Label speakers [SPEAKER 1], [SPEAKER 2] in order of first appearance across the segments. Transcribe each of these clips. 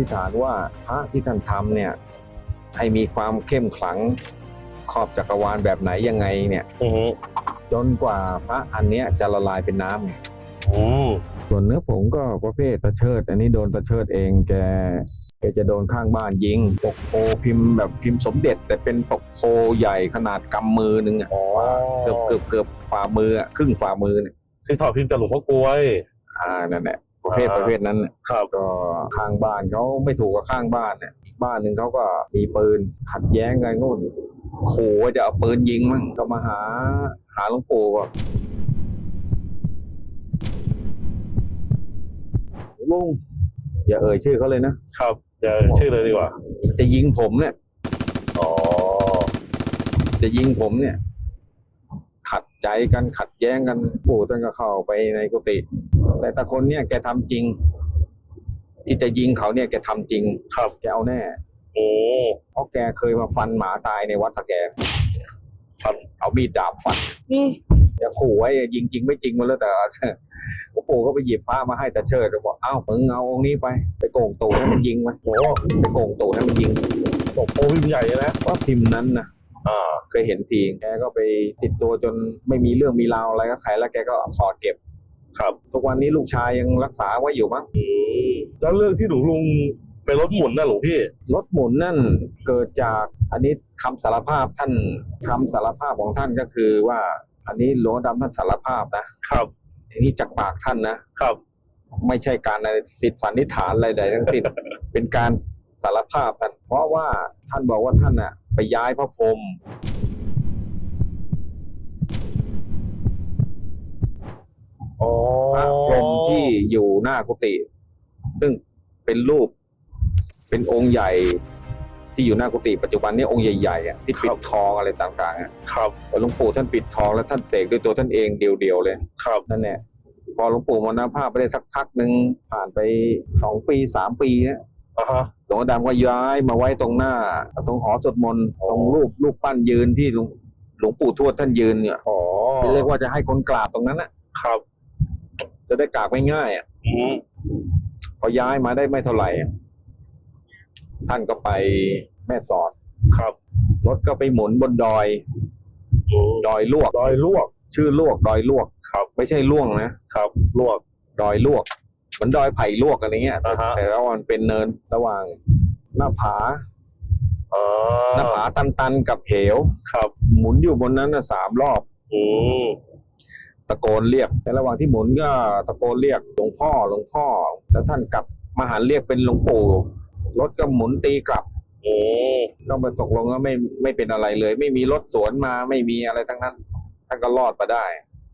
[SPEAKER 1] ธิษฐานว่าพระที่ท่านทำเนี่ยให้มีความเข้มขลังครอบจักรวาลแบบไหนยังไงเนี่ย
[SPEAKER 2] อือฮึ
[SPEAKER 1] จนกว่าพระอันเนี้ยจะละลายเป็นน้ำ
[SPEAKER 2] อืม
[SPEAKER 1] ส่วนเนื้อผงก็ประเภทตะเชิด อันนี้โดนตะเชิดเองแกแกจะโดนข้างบ้านยิงปกโพพิมพ์แบบพิมพ์สมเด็จ แต่เป็นปกโพใหญ่ขนาดกำมือหนึ่งอะ
[SPEAKER 2] อ๋อ
[SPEAKER 1] เกือบเกือบเกือบฝ่ามืออะครึ่งฝ่ามือเนี่ย
[SPEAKER 2] ที่ถอดพิมพ์จากหลวงพ่อกลวย
[SPEAKER 1] อ่านั่นแหละ ประเภท
[SPEAKER 2] อ่า
[SPEAKER 1] ประเภทนั้นน่ะ
[SPEAKER 2] ครับ
[SPEAKER 1] ก็ข้างบ้านเขาไม่ถูกกับข้างบ้านเนี่ยอีกบ้านหนึ่งเขาก็มีปืนขัดแย้งกันก็ขู่ว่าจะเอาปืนยิงมั่งก็มาหาหาหลวงปู่ก็ลุงอย่าเอ่ยชื่อเขาเลยนะ
[SPEAKER 2] ครับอย่าชื่อเลยดีกว่า
[SPEAKER 1] จะยิงผมเนี่ย
[SPEAKER 2] อ๋อ
[SPEAKER 1] จะยิงผมเนี่ย ขัดใจกันขัดแย้งกันปู่ท่านก็เข้าไปในกุฏิ แต่ตาคนเนี่ยแกทำจริง ที่จะยิงเขาเนี่ยแกทำจริง
[SPEAKER 2] ครับ
[SPEAKER 1] แกเอาแน่
[SPEAKER 2] โอ้
[SPEAKER 1] เพราะแกเคยมาฟันหมาตายในวัดสแก
[SPEAKER 2] ฟัน
[SPEAKER 1] เอามีดดาบฟันแกขู่ไว้ยิงจริงไม่จริงมาแล้วแต่หลวงปู่ก็ไปหยิบผ้ามาให้ตาเชิดก็บอกเอ้ามึงเอาองค์นี้ไป ไปโกงตูดให้มันยิงมัน
[SPEAKER 2] โอ้
[SPEAKER 1] ไปโกงตูดให้มันยิง
[SPEAKER 2] ตกโพพิมพ์ใหญ่เลยนะ
[SPEAKER 1] ว่าพิมพ์นั้นนะ
[SPEAKER 2] อ่า
[SPEAKER 1] เคยเห็นทีแกก็ไปติดตัวจนไม่มีเรื่องมีราวอะไรก็ใครแล้วแกก็ถอดเก็บ
[SPEAKER 2] ครับ
[SPEAKER 1] ทุกวันนี้ลูกชายยังรักษาไว้อยู่มั้ง
[SPEAKER 2] อืมแล้วเรื่องที่หลวงลุงไปรถหมุนน่ะหลวงพี่
[SPEAKER 1] รถหมุนนั่นเกิดจากอันนี้คำสารภาพท่านคำสารภาพของท่านก็คือว่า อันนี้หลวงดำท่านสารภาพนะครับ อันนี้จากปากท่านนะ
[SPEAKER 2] ครับ
[SPEAKER 1] ไม่ใช่การสิทธิสันนิษฐานอะไรใดทั้งสิ้น เป็นการสารภาพท่านเพราะว่าท่านบอกว่าท่านน่ะ ไปย้ายพระพรหม
[SPEAKER 2] อ๋อ
[SPEAKER 1] พระพรหมที่อยู่หน้ากุฏิซึ่งเป็นรูป เป็นองค์ใหญ่ที่อยู่หน้ากุฏิปัจจุบันนี้องค์ใหญ่ๆอะที่ปิดทองอะไรต่างๆอะ
[SPEAKER 2] ครับ
[SPEAKER 1] หลวงปู่ท่านปิดทองแล้วท่านเสกด้วยตัวท่านเองเดียวๆเลย
[SPEAKER 2] ครับ
[SPEAKER 1] นั่นแหละพอหลวงปู่มรณภาพไปได้สักพักหนึ่งผ่านไปสองปีสามปีเนี่ย
[SPEAKER 2] อ่าฮะ
[SPEAKER 1] หลวงพ่อดำก็ย้ายมาไว้ตรงหน้า ตรงหอสวดมนต์
[SPEAKER 2] อ๋อ
[SPEAKER 1] ตรงรูปรูปปั้นยืนที่หลวงหลวงปู่ทวดท่านยืนเนี่ย
[SPEAKER 2] อ๋อ
[SPEAKER 1] เรียกว่าจะให้คนกราบตรงนั้นน่ะ
[SPEAKER 2] ครับ
[SPEAKER 1] จะได้กราบง่ายๆอะ
[SPEAKER 2] อืม
[SPEAKER 1] พอย้ายมาได้ไม่เท่าไหร่อะท่านก็ไปแม่สอด
[SPEAKER 2] ครับ
[SPEAKER 1] รถก็ไปหมุนบนดอย
[SPEAKER 2] อืม
[SPEAKER 1] ดอยลวก
[SPEAKER 2] ดอยลวก
[SPEAKER 1] ชื่อลวก ดอยลวก
[SPEAKER 2] ครับ
[SPEAKER 1] ไม่ใช่ล่วงนะครับ
[SPEAKER 2] ลวก
[SPEAKER 1] ดอยลวก เหมือนดอยไผ่ลวกอะไรเงี้ย
[SPEAKER 2] อ่าฮะ
[SPEAKER 1] แต่ว่ามันเป็นเนินระหว่างหน้าผา
[SPEAKER 2] อ่า
[SPEAKER 1] หน้าผาตันๆกับเหว
[SPEAKER 2] ครับ
[SPEAKER 1] หมุนอยู่บนนั้นน่ะสามรอบ
[SPEAKER 2] อืม
[SPEAKER 1] ตะโกนเรียกในระหว่างที่หมุนก็ตะโกนเรียกหลวงพ่อหลวงพ่อ แล้วท่านกลับมาหันเรียกเป็นหลวงปู่รถก็หมุนตีกลับ
[SPEAKER 2] อืม
[SPEAKER 1] ก็มาตกลงก็ไม่ไม่เป็นอะไรเลย ไม่มีรถสวนมาไม่มีอะไรทั้งนั้น ท่านก็รอดมาได้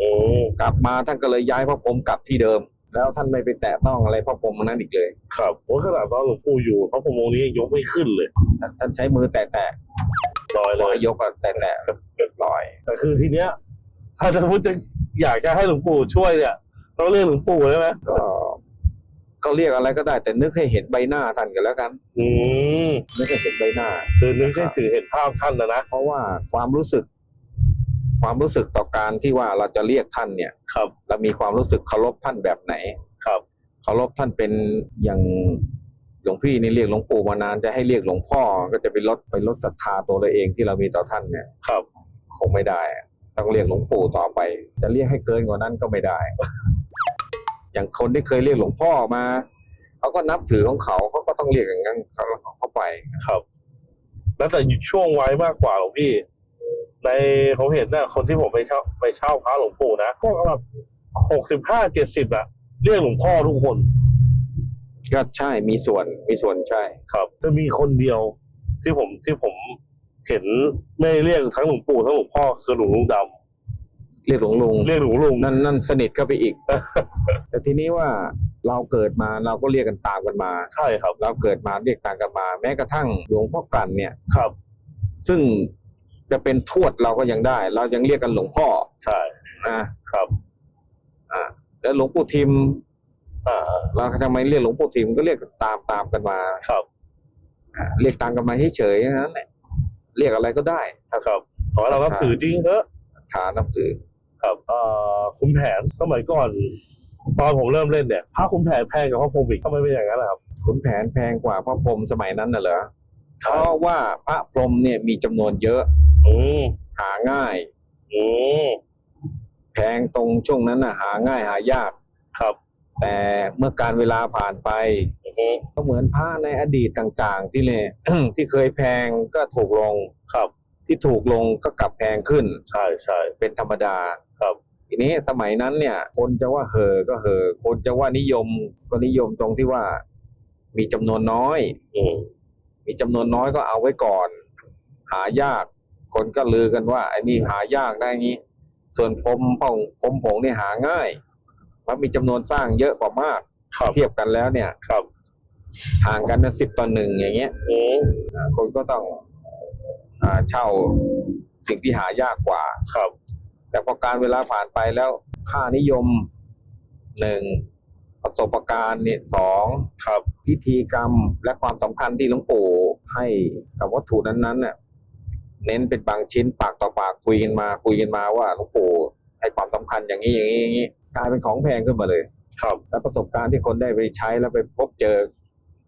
[SPEAKER 2] อืม
[SPEAKER 1] กลับมาท่านก็เลยย้ายพระพรหมกลับที่เดิม แล้วท่านไม่ไปแตะต้องอะไรพระพรหมนั้นอีกเลย
[SPEAKER 2] ครับโอ้ขนาดตอนหลวงปู่อยู่พระพรหมองค์นี้ยังยกไม่ขึ้นเลย
[SPEAKER 1] ท่านท่านใช้มือแตะแตะ
[SPEAKER 2] ลอย
[SPEAKER 1] ๆ
[SPEAKER 2] เล
[SPEAKER 1] ร้อย
[SPEAKER 2] ย
[SPEAKER 1] ยกอะแตะแตะเรียบร้อย
[SPEAKER 2] แต่คือทีเนี้ยถ้าจะพูดจะ อยากจะให้หลวงปู่ช่วยเนี่ยต้องเรียกหลวงปู่ใช่ไหม
[SPEAKER 1] ก็ก็เรียกอะไรก็ได้ แต่นึกให้เห็นใบหน้าท่านกันแล้วกัน
[SPEAKER 2] อืม
[SPEAKER 1] นึกให้เห็นใบหน้า
[SPEAKER 2] คือนึกให้ถือเห็นภาพท่านนะนะ
[SPEAKER 1] เพราะว่าความรู้สึก ความรู้สึกต่อการที่ว่าเราจะเรียกท่านเนี่ย
[SPEAKER 2] ครับ
[SPEAKER 1] เรามีความรู้สึกเคารพท่านแบบไหน
[SPEAKER 2] ครับ
[SPEAKER 1] เคารพท่านเป็นอย่างหลวงพี่นี่เรียกหลวงปู่มานานจะให้เรียกหลวงพ่อ ก็จะไปลดไปลดศรัทธาตัวเราเองที่เรามีต่อท่านเนี่ย
[SPEAKER 2] ครับ
[SPEAKER 1] คงไม่ได้ ต้องเรียกหลวงปู่ต่อไป จะเรียกให้เกินกว่านั้นก็ไม่ได้ อย่างคนที่เคยเรียกหลวงพ่อมาเขาก็นับถือของเขาเขาก็ต้องเรียกอย่างนั้นเขาเข้าไป
[SPEAKER 2] ครับแล้วแต่อยู่ช่วงไว้มากกว่าหลวงพี่ ในผมเห็นนะคนที่ผมไปเช่าไปเช่าพระหลวงปู่นะพวกแบบหกสิบห้าเจ็ดสิบอะเรียกหลวงพ่อทุกคน
[SPEAKER 1] ก็ใช่มีส่วนมีส่วนใช่
[SPEAKER 2] ครับจะมีคนเดียวที่ผมที่ผมเห็นไม่เรียกทั้งหลวงปู่ทั้งหลวงพ่อคือหลวงลุงด
[SPEAKER 1] เรียกหลวงลุงำ
[SPEAKER 2] เรียกหลวงลุง
[SPEAKER 1] นั่นนั่นสนิทเข้าไปอีก แต่ทีนี้ว่าเราเกิดมาเราก็เรียกกันตามกันมา
[SPEAKER 2] ใช่ครับ
[SPEAKER 1] เราเกิดมาเรียกตามกันมา แม้กระทั่งหลวงพ่อกลั่นเนี่ย
[SPEAKER 2] ครับ
[SPEAKER 1] ซึ่งจะเป็นทวดเราก็ยังได้ เรายังเรียกกันหลวงพ่อ
[SPEAKER 2] ใช่
[SPEAKER 1] นะครับ อ่า แล้วหลวงปู่ทิม
[SPEAKER 2] อ่า
[SPEAKER 1] เราทำไมเรียกหลวงปู่ทิมก็เรียกตามตามกันมา
[SPEAKER 2] ครับ
[SPEAKER 1] อ่าเรียกตามกันมาเฉยๆนั่นแหละเรียกอะไรก็ได้ถ้า
[SPEAKER 2] ครับขอให้เรานับถือจริงเถอะ
[SPEAKER 1] ฐานนับถือ
[SPEAKER 2] ครับเอ่อขุนแผนสมัยก่อนตอนผมเริ่มเล่นเนี่ยพระขุนแผนแพงกับพระพรหมอีกทำไมเป็นอย่างนั้นนะครับ
[SPEAKER 1] คขุนแผนแพงกว่าพระพรหมสมัยนั้นน่ะเหรอเพ
[SPEAKER 2] ใช่
[SPEAKER 1] ราะว่าพระพรหมเนี่ยมีจำนวนเยอะ
[SPEAKER 2] อืม
[SPEAKER 1] หาง่าย
[SPEAKER 2] อืม
[SPEAKER 1] แพงตรงช่วงนั้นน่ะหาง่ายหายาก
[SPEAKER 2] ครับ
[SPEAKER 1] แต่เมื่อการเวลาผ่านไป
[SPEAKER 2] อืม
[SPEAKER 1] ก็เหมือนพระในอดีตต่างๆ ที่เลย ที่เคยแพงก็ถูกลง
[SPEAKER 2] ครับ
[SPEAKER 1] ที่ถูกลงก็กลับแพงขึ้น
[SPEAKER 2] ใช่ใช่
[SPEAKER 1] เป็นธรรมดา
[SPEAKER 2] ครับ
[SPEAKER 1] ทีนี้สมัยนั้นเนี่ย คนจะว่าเหอก็เหอคนจะว่านิยมก็นิยมตรงที่ว่า มีจำนวนน้อย
[SPEAKER 2] อืม
[SPEAKER 1] มีจำนวนน้อยก็เอาไว้ก่อน หายาก คนก็ลือกันว่าไอ้นี่หายากได้งี้ ส่วนพรมผงพรมผงนี่หาง่ายเพราะมีจำนวนสร้างเยอะกว่ามาก
[SPEAKER 2] ครับ
[SPEAKER 1] เทียบกันแล้วเนี่ย
[SPEAKER 2] ครับ
[SPEAKER 1] ห่างกันสิบต่อหนึ่งอย่างเงี้ย
[SPEAKER 2] อืม
[SPEAKER 1] อ่าคนก็ต้องอ่าเช่าสิ่งที่หายากกว่า
[SPEAKER 2] ครับ
[SPEAKER 1] แต่พอการเวลาผ่านไปแล้วค่านิยมหนึ่งประสบการณ์เนี่ยสอง
[SPEAKER 2] ครับ
[SPEAKER 1] พิธีกรรมและความสำคัญที่หลวงปู่ให้กับวัตถุนั้นๆเนี่ยเน้นเป็นบางชิ้นปากต่อปากคุยกันมา คุยกันมาว่าหลวงปู่ให้ความสำคัญอย่างนี้อย่างนี้อย่างนี้กลายเป็นของแพงขึ้นมาเลย
[SPEAKER 2] ครับ
[SPEAKER 1] และประสบการณ์ที่คนได้ไปใช้แล้วไปพบเจอ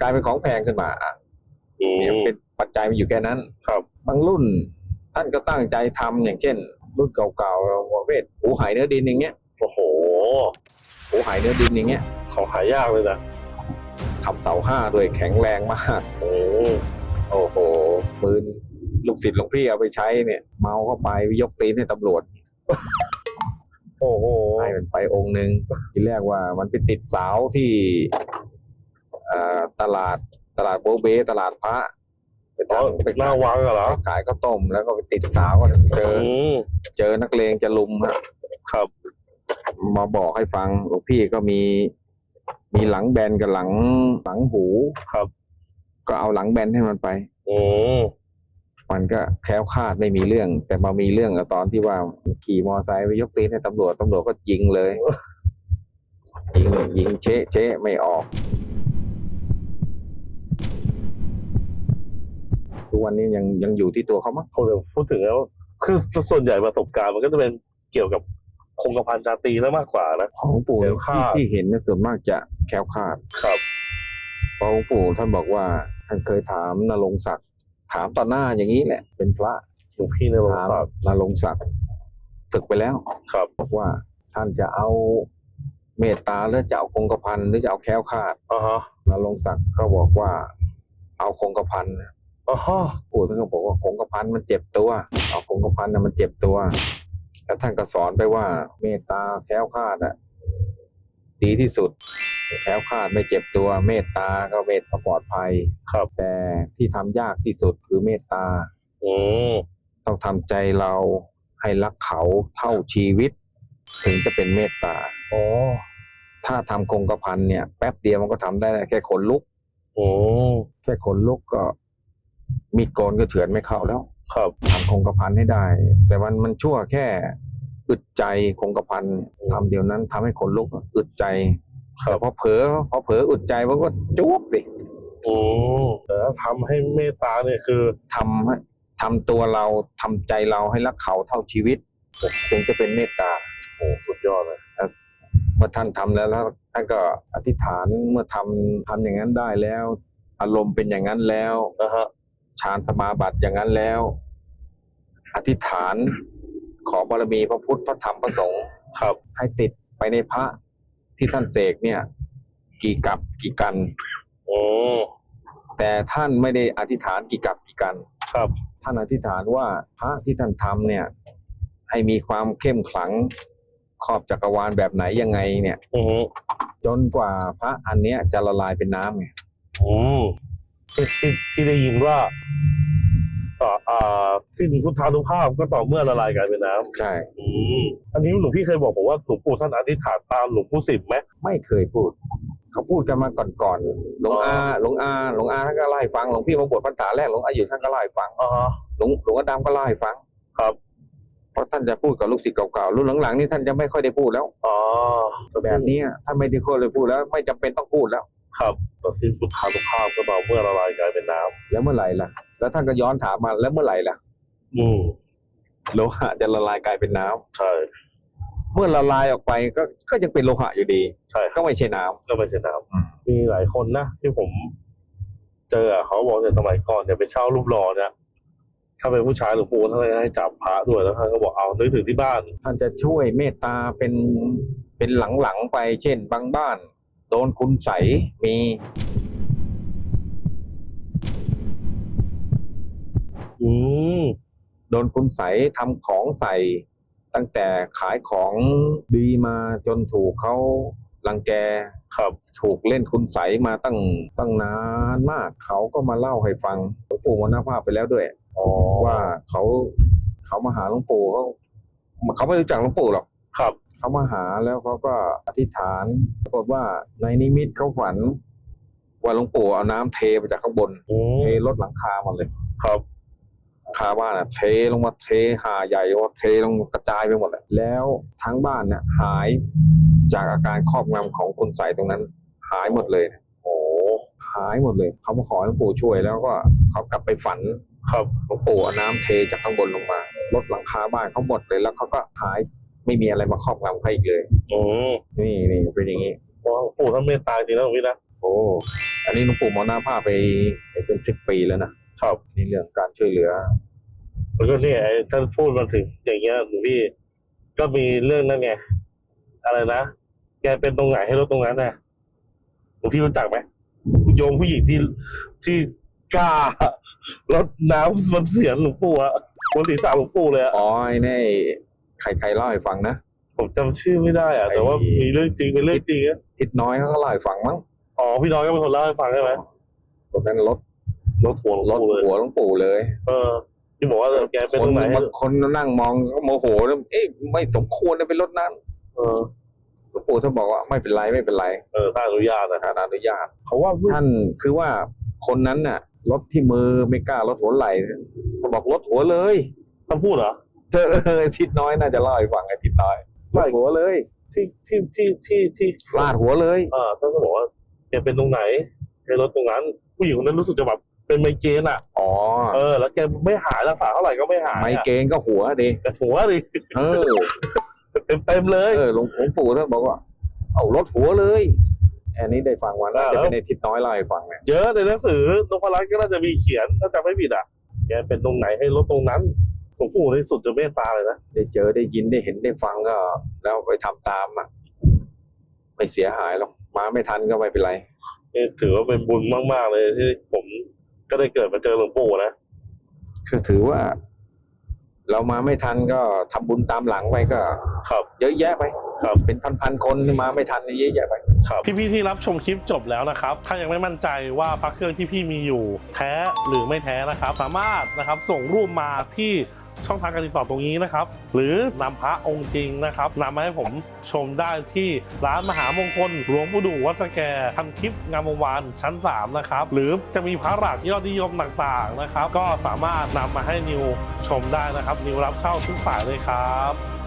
[SPEAKER 1] กลายเป็นของแพงขึ้นมาอะ
[SPEAKER 2] อื
[SPEAKER 1] เนี่ย
[SPEAKER 2] ม
[SPEAKER 1] เป็นปัจจัยมันอยู่แค่นั้น
[SPEAKER 2] ครับ
[SPEAKER 1] บางรุ่นท่านก็ตั้งใจทำอย่างเช่น รุ่นเก่าๆหัวเวทหูหายเนื้อดินอย่างเงี้ย
[SPEAKER 2] โอ้โห
[SPEAKER 1] หูหายเนื้อดินอย่างเงี้ย
[SPEAKER 2] ของหายากเลยนะ
[SPEAKER 1] ทำเสาห้าด้วยแข็งแรงมาก
[SPEAKER 2] อืม
[SPEAKER 1] โอ้โหปืนลูกศิษย์หลวงพี่เอาไปใช้เนี่ย เมาเข้าไปยกตีนให้ตำรวจ
[SPEAKER 2] โอ้โห
[SPEAKER 1] ให้มันไปองค์หนึ่งทีแรกว่ามันไปติดเสาวที่เอ่อตลาดตลาดโบเบตลาดพระ ไป
[SPEAKER 2] อ๋อ
[SPEAKER 1] ทำไป
[SPEAKER 2] หน้าวังอะเหรอ
[SPEAKER 1] ขายข้าวต้มแล้วก็ไปติดสาวก็เจอ
[SPEAKER 2] อืม
[SPEAKER 1] เจอนักเลงจะลุมฮะ
[SPEAKER 2] ครับ
[SPEAKER 1] มาบอกให้ฟังหลวงพี่ก็มี มีหลังแบนกับหลังหลังหู
[SPEAKER 2] ครับ
[SPEAKER 1] ก็เอาหลังแบนให้มันไป
[SPEAKER 2] อืม
[SPEAKER 1] มันก็แคล้วคลาดไม่มีเรื่อง แต่มามีเรื่องกับตอนที่ว่าขี่มอไซค์ไปยกตีนให้ตำรวจตำรวจก็ยิงเลยยิงยิงเชะเชะไม่ออก ทุกวันนี้ยังยังอยู่ที่ตัวเขามั้ง
[SPEAKER 2] ผมจะพูดถึงแล้วคือส่วนใหญ่ประสบการณ์มันก็จะเป็นเกี่ยวกับคงกระพันชาตรีแล้วมากกว่านะ
[SPEAKER 1] ของหลวงปู่
[SPEAKER 2] แคล้วคลา
[SPEAKER 1] ที่
[SPEAKER 2] ด
[SPEAKER 1] ที่เห็นเนี่ยส่วนมากจะแคล้วคลาด
[SPEAKER 2] ครับ
[SPEAKER 1] เพราะหลวงปู่ท่านบอกว่าท่านเคยถามนรงค์ศักดิ์ถามต่อหน้าอย่างนี้แหละ เป็นพระ
[SPEAKER 2] หลวงพี่ในโรง
[SPEAKER 1] ถาม
[SPEAKER 2] ศาสตร์
[SPEAKER 1] นรงค์ศักดิ์ศึกไปแล้ว
[SPEAKER 2] ครับ
[SPEAKER 1] บอกว่าท่านจะเอาเมตตาหรือจะเอาคงกระพันหรือจะเอาแคล้วคลาด
[SPEAKER 2] อ่าฮะ
[SPEAKER 1] นรงค์ศักดิ์ก็บอกว่า เอาคงกระพัน
[SPEAKER 2] อ่าฮะ
[SPEAKER 1] ปู่ท่านก็บอกว่าคงกระพันมันเจ็บตัวเอาคงกระพันน่ะมันเจ็บตัวแล้วท่านก็สอนไปว่า เมตตาแคล้วคลาดอะดีที่สุดแคล้วคลาดไม่เจ็บตัวเมตตาก็เมตก็ปลอดภัย
[SPEAKER 2] ครับ
[SPEAKER 1] แต่ที่ทำยากที่สุดคือเมตตา
[SPEAKER 2] อืม
[SPEAKER 1] ต้องทำใจเราให้รักเขาเท่าชีวิต ถึงจะเป็นเมตตา
[SPEAKER 2] อ๋อ
[SPEAKER 1] ถ้าทำคงกระพันเนี่ย แป๊บเดียวมันก็ทำได้แค่ขนลุก
[SPEAKER 2] อืม
[SPEAKER 1] แค่ขนลุกก็ มีดโกนก็เฉือนไม่เข้าแล้ว
[SPEAKER 2] ครับ
[SPEAKER 1] ทำคงกระพันให้ได้ แต่มันมันชั่วแค่อึดใจคงกระพันทำเดียวนั้นทำให้ขนลุกอึดใจ
[SPEAKER 2] ครั
[SPEAKER 1] แต่
[SPEAKER 2] บ
[SPEAKER 1] พอเผลอพอเผลออึดใจมันก็จุบสิ
[SPEAKER 2] อืมแต่ถ้าทำให้เมตตาเนี่ยคือ
[SPEAKER 1] ทำให้ทำตัวเราทำใจเราให้รักเขาเท่าชีวิตถึงจะเป็นเมตตา
[SPEAKER 2] โอ้สุดยอดเลย
[SPEAKER 1] เมื่อท่านทำแล้วแล้วท่านก็อธิษฐานเมื่อทำทำอย่างนั้นได้แล้ว อารมณ์เป็นอย่างนั้นแล้ว
[SPEAKER 2] นะฮะ
[SPEAKER 1] ฌานสมาบัติอย่างนั้นแล้ว อธิษฐานขอบารมีพระพุทธพระธรรมพระสงฆ์
[SPEAKER 2] ครับ
[SPEAKER 1] ให้ติดไปในพระที่ท่านเสกเนี่ย กี่กับกี่กัน
[SPEAKER 2] อืม
[SPEAKER 1] แต่ท่านไม่ได้อธิษฐานกี่กับกี่กัน
[SPEAKER 2] ครับ
[SPEAKER 1] ท่านอธิษฐานว่าพระที่ท่านทำเนี่ย ให้มีความเข้มขลังครอบจักรวาลแบบไหนยังไงเนี่ย
[SPEAKER 2] อืม
[SPEAKER 1] จนกว่าพระอันเนี้ยจะละลายเป็นน้ำไง
[SPEAKER 2] อืม ที่ที่ที่ได้ยินว่าต่ออ่าสิ้นพุทธานุภาพก็ต่อเมื่อละลายกลายเป็นน้ำ
[SPEAKER 1] ใช่
[SPEAKER 2] อืมอันนี้หลวงพี่เคยบอกผมว่าหลวงปู่ท่านอธิษฐานตามหลวงปู่สิบไหม
[SPEAKER 1] ไม่เคยพูด เขาพูดกันมาก่อนๆหลวงอาหลวงอาหลวงอาท่านก็เล่าให้ฟังหลวงพี่มาบวชพรรษาแรกหลวงอาอยู่ท่านก็เล่าให้ฟัง
[SPEAKER 2] อ่าฮะ
[SPEAKER 1] หลวงหลวงอาดำก็เล่าให้ฟัง
[SPEAKER 2] ครับ
[SPEAKER 1] เพราะท่านจะพูดกับลูกศิษย์เก่าๆรุ่นหลังๆนี่ท่านจะไม่ค่อยได้พูดแล้ว
[SPEAKER 2] อ๋อ
[SPEAKER 1] แบบเนี้ยถ้าไม่ได้ค่อยได้พูดแล้ว ไม่จำเป็นต้องพูดแล้ว
[SPEAKER 2] ครับต่อสิ้นพุทธานุภาพก็ต่อเมื่อละลายกลายเป็นน้
[SPEAKER 1] แล้วเมื่อไหร่ล่ะ แล้วท่านก็ย้อนถามมาแล้วเมื่อไหร่ล่ะำ
[SPEAKER 2] อืม
[SPEAKER 1] โลหะจะละลายกลายเป็นน้ำ
[SPEAKER 2] ใช่
[SPEAKER 1] เมื่อละลายออกไปก็ก็ยังเป็นโลหะอยู่ดี
[SPEAKER 2] ใช่
[SPEAKER 1] ก็ไม่ใช่น้ำ
[SPEAKER 2] ก็ไม่ใช่น้
[SPEAKER 1] อืมำ
[SPEAKER 2] มีหลายคนนะที่ผม เจออะเขาบอกแต่สมัยก่อนเนี่ยไปเช่ารูปหล่อเนี่ยถ้าเป็นผู้ชายหลวงปู่ท่านก็ให้จับพระด้วยแล้วท่านก็บอกเอานึกถึงที่บ้าน
[SPEAKER 1] ท่านจะช่วยเมตตาเป็นเป็นหลังๆไป เช่น บางบ้าน โดนคุณใสยมี
[SPEAKER 2] อืม
[SPEAKER 1] โดนคุณใสยทำของใส่ ตั้งแต่ขายของดีมาจนถูกเขารังแก
[SPEAKER 2] ครับ
[SPEAKER 1] ถูกเล่นคุณใสยมาตั้งตั้งนานมาก เขาก็มาเล่าให้ฟังหลวงปู่มรณภาพไปแล้วด้วย
[SPEAKER 2] อ๋อ
[SPEAKER 1] ว่าเขาเขามาหาหลวงปู่เขาเขาไม่รู้จักหลวงปู่หรอก
[SPEAKER 2] ครับ
[SPEAKER 1] เขามาหาแล้วเขาก็อธิษฐานปรากฏว่าในนิมิตเขาฝัน ว่าหลวงปู่เอาน้ำเทมาจากข้างบน
[SPEAKER 2] อื
[SPEAKER 1] เท
[SPEAKER 2] ม
[SPEAKER 1] ลดหลังคาหมดเลย
[SPEAKER 2] ครับ
[SPEAKER 1] หลังคาบ้านอะเทลงมาเทหาใหญ่ว่าเทลงกระจายไปหมดเลยแล้วทั้งบ้านเนี่ยหายจากอาการครอบงำของคุณใสยตรงนั้น หายหมดเลย
[SPEAKER 2] โอ้
[SPEAKER 1] หายหมดเลย เขามาขอให้หลวงปู่ช่วยแล้วก็เขากลับไปฝัน
[SPEAKER 2] ครับ
[SPEAKER 1] หลวงปู่เอาน้ำเทจากข้างบนลงมาลดหลังคาบ้านเขาหมดเลยแล้วเขาก็หาย ไม่มีอะไรมาครอบงำเขาอีกเลย
[SPEAKER 2] อืม
[SPEAKER 1] นี่นี่เป็นอย่างนี้
[SPEAKER 2] หลวงปู่ท่านเมตตาจริงนะหลวงพี่นะ
[SPEAKER 1] โอ้อันนี้หลวงปู่มรณภาพไปไปเป็นสิบปีแล้วนะครับนี่เรื่องการช่วยเหลือ
[SPEAKER 2] แล้วก็เนี่ยไอ้ท่านพูดมาถึงอย่างเงี้ยหลวงพี่ ก็มีเรื่องนั้นไงอะไรนะแกเป็นตรงไหนให้รถตรงนั้นน่ะหลวงพี่รู้จักไหมโยมผู้หญิงที่ที่กล้ารถน้ำมันเสียหลวงปู่อะบนศีรษะหลวงปู่เลยอะ
[SPEAKER 1] อ๋อไอ้นี่ ใครใครเล่าให้ฟังนะ
[SPEAKER 2] ผมจำชื่อไม่ได้อะแต่ว่า
[SPEAKER 1] ไอ้
[SPEAKER 2] มีเรื่องจริงเป็นเรื่องจริงอะ
[SPEAKER 1] ทิศน้อยเขาก็เล่าให้ฟังมั้ง
[SPEAKER 2] อ๋อพี่น้อยก็เป็นคนเล่าให้ฟังใช่ไหม
[SPEAKER 1] ตรงนั้นรถ
[SPEAKER 2] รถหัวหลวง
[SPEAKER 1] รถ
[SPEAKER 2] ปู่เลย
[SPEAKER 1] หัวหลวงปู่เลย
[SPEAKER 2] เออที่บอกว่าแกเป็น
[SPEAKER 1] ค
[SPEAKER 2] ต
[SPEAKER 1] น
[SPEAKER 2] รงไหนให้
[SPEAKER 1] บางคนนั่งมองก็โมโหแล้วเอ๊ะไม่สมควรจะเป็นรถนั้น
[SPEAKER 2] เออ
[SPEAKER 1] หลวงปู่ท่านบอกว่าไม่เป็นไรไม่เป็นไร
[SPEAKER 2] เออถ้าอนุญาตนะ
[SPEAKER 1] ทานอนุญาต
[SPEAKER 2] เขาว่า
[SPEAKER 1] ท่านคือว่าคนนั้นน่ะรถที่มือไม่กล้ารถหัวไหล่เขาบอกรถหัวเลย
[SPEAKER 2] ท่านพูดเหรอ
[SPEAKER 1] เจอเออทิศน้อยน่าจะเล่าให้ฟังไอ้ทิศน้อย
[SPEAKER 2] ไม่
[SPEAKER 1] ลาดหัวเลย
[SPEAKER 2] ที่ที่ที่ที่ที่
[SPEAKER 1] ลาดหัวเลย
[SPEAKER 2] เออท่านก็บอกว่าแกเป็นตรงไหนให้รถตรงนั้น ผู้หญิงคนนั้นรู้สึกจะแบบเป็นไมเกรนอะ
[SPEAKER 1] อ๋อ
[SPEAKER 2] เออ แล้วแกไม่หายรักษาเท่าไหร่ก็ไม่หาย
[SPEAKER 1] ไม
[SPEAKER 2] อะ
[SPEAKER 1] เกรนก็หัวดิ
[SPEAKER 2] แต่หัวดิ
[SPEAKER 1] เออ
[SPEAKER 2] เต็มเต็มๆเลย
[SPEAKER 1] เออหลวงหลวงปู่ท่านบอกว่า เอารถหัวเลยอันนี้ได้ฟังวันน่าจะเป็นในทิศน้อยเล่าให้ฟังเนี่ย
[SPEAKER 2] เยอะในหนังสือนพรัตน์ก็น่าจะมีเขียนถ้าจำไม่ผิดอะแกเป็นตรงไหนให้รถตรงนั้น หลวงปู่ที่สุดจะเมตตาเลยนะ
[SPEAKER 1] ได้เจอได้ยินได้เห็นได้ฟังก็ แล้วไปทำตามอะไม่เสียหายหรอกมาไม่ทันก็ไม่เป็นไร
[SPEAKER 2] นี่ถือว่าเป็นบุญมาก ๆ เลยที่ผมก็ได้เกิดมาเจอหลวงปู่นะ
[SPEAKER 1] คือถือว่า เรามาไม่ทันก็ทำบุญตามหลังไปก็
[SPEAKER 2] ครับ
[SPEAKER 1] เยอะแยะไป
[SPEAKER 2] ครับ
[SPEAKER 1] เป็นพันๆคนที่มาไม่ทันนี่เยอะแยะไป
[SPEAKER 2] ครับพี่ๆที่รับชมคลิปจบแล้วนะครับ ถ้ายังไม่มั่นใจว่าพระเครื่องที่พี่มีอยู่ แท้หรือไม่แท้นะครับ สามารถนะครับ ส่งรูปมาที่ ช่องทางการติดต่อตรงนี้นะครับ หรือนำพระองค์จริงนะครับนำมาให้ผมชมได้ที่ร้านมหามงคลหลวงปู่ดูวัดสแกพันทิพย์งามวงวานชั้น 3 นะครับ หรือจะมีพระหลักยอดนิยมต่างๆนะครับ ก็สามารถนำมาให้นิวชมได้นะครับ นิวรับเช่าทุกสายเลยครับ